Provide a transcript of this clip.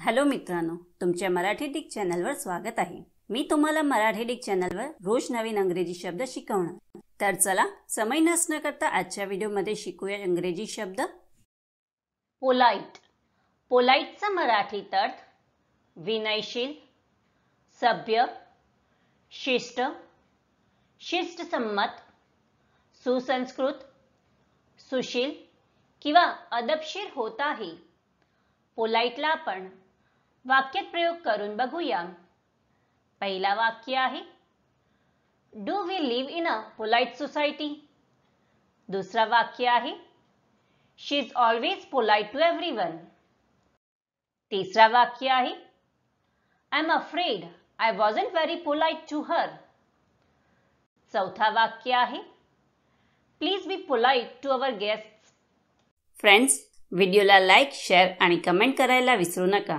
Hello मित्रांनो तुमच्या Marathi Dick चॅनलवर स्वागत आहे. मी तुम्हाला मराठी डिक चॅनलवर रोज नवीन अंग्रेजी शब्द शिकवणार. तर चला समय नसणं करता आजच्या व्हिडिओमध्ये शिकूया इंग्रजी शब्द. पोलाईट पोलाईटचा मराठीत अर्थ विनयशील सभ्य शिष्ट शिष्टसंमत सुसंस्कृत सुशील किंवा अदबशीर होत आहे. पोलाईटला आपण वाक्यात प्रयोग करून बघूया. पहिला वाक्य आहे do we live in a polite society दुसरा वाक्य आहे she is always polite to everyone तिसरा वाक्य आहे I am afraid I wasn't very polite to her चौथा वाक्य आहे please be polite to our guest friends व्हिडिओला लाईक शेअर आणि कमेंट करायला विसरू नका.